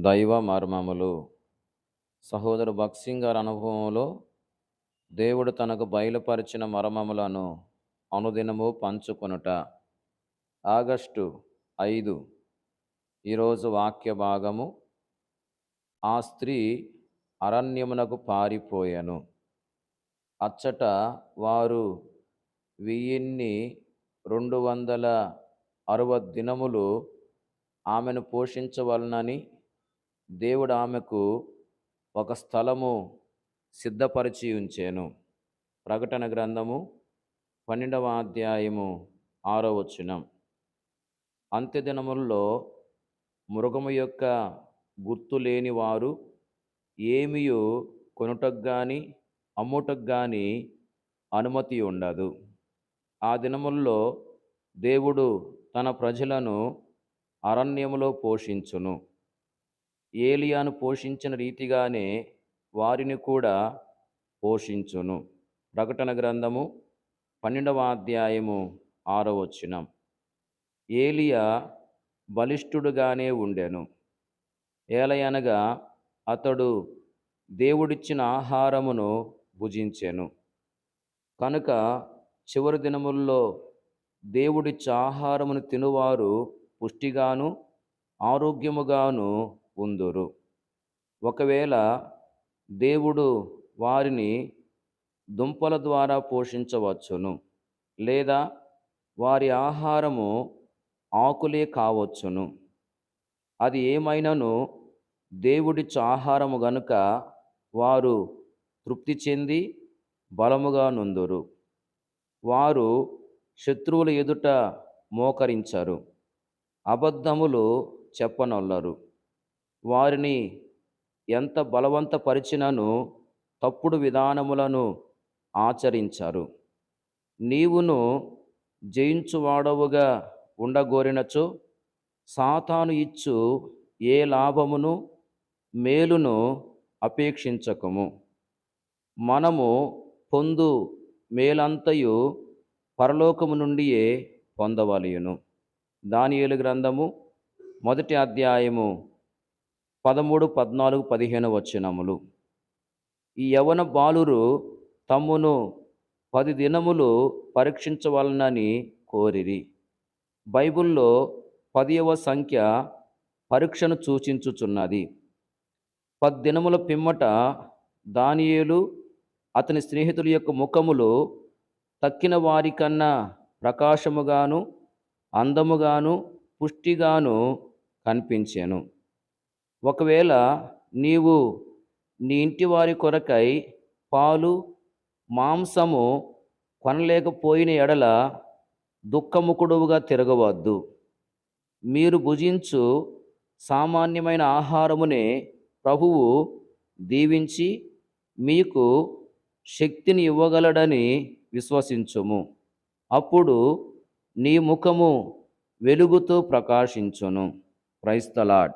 దైవ మర్మములు. సహోదరు భక్సింగ్ గారి అనుభవంలో దేవుడు తనకు బయలుపరిచిన మర్మములను అనుదినము పంచుకొనుట. ఆగస్టు ఐదు ఈరోజు వాక్య భాగము. ఆ స్త్రీ అరణ్యమునకు పారిపోయాను. అచ్చట వారు వెయ్యిన్ని రెండు వందల అరవై దినములు ఆమెను పోషించవలనని దేవుడు ఆమెకు ఒక స్థలము సిద్ధపరిచి ఉంచాను. ప్రకటన గ్రంథము పన్నెండవ అధ్యాయము ఆరో వచనం. అంత్యదినముల్లో మృగము యొక్క గుర్తు లేని వారు ఏమియు కొనుటకు కానీ అమ్ముటకు కానీ అనుమతి ఉండదు. ఆ దినముల్లో దేవుడు తన ప్రజలను అరణ్యములో పోషించును. ఏలియాను పోషించిన రీతిగానే వారిని కూడా పోషించును. ప్రకటన గ్రంథము పన్నెండవ అధ్యాయము ఆరో ఏలియా బలిష్ఠుడుగానే ఉండెను. ఏలయనగా అతడు దేవుడిచ్చిన ఆహారమును భుజించెను. కనుక చివరి దినముల్లో దేవుడిచ్చే ఆహారమును తినువారు పుష్టిగాను ఆరోగ్యముగాను ఉందురు. ఒకవేళ దేవుడు వారిని దుంపల ద్వారా పోషించవచ్చును లేదా వారి ఆహారము ఆకులే కావచ్చును అది ఏమైనను దేవుడిచ్చే ఆహారము గనుక వారు తృప్తి చెంది బలముగా నుందురు. వారు శత్రువుల ఎదుట మోకరించరు అబద్ధములు చెప్పనొల్లరు. వారిని ఎంత బలవంతపరిచినను తప్పుడు విధానములను ఆచరించారు. నీవును జయించువాడవుగా ఉండగోరినచో సాతాను ఇచ్చు ఏ లాభమును మేలును అపేక్షించకము. మనము పొందు మేలంతయు పరలోకము నుండియే పొందవలయును దానియేలు గ్రంథము మొదటి అధ్యాయము పదమూడు పద్నాలుగు పదిహేను వచనములు. ఈ యవన బాలురు తమ్మును పది దినములు పరీక్షించవలనని కోరిరి. బైబిల్లో పదియవ సంఖ్య పరీక్షను సూచించుచున్నది. పద్దినముల పిమ్మట దానియేలు అతని స్నేహితుల యొక్క ముఖములు తక్కిన వారికన్నా ప్రకాశముగాను అందముగాను పుష్టిగాను కనిపించాను. ఒకవేళ నీవు నీ ఇంటి వారి కొరకై పాలు మాంసము కొనలేకపోయిన ఎడల దుఃఖముకుడువుగా తిరగవద్దు. మీరు భుజించు సామాన్యమైన ఆహారమునే ప్రభువు దీవించి మీకు శక్తిని ఇవ్వగలడని విశ్వసించుము. అప్పుడు నీ ముఖము వెలుగుతో ప్రకాశించును. క్రైస్తలాడ్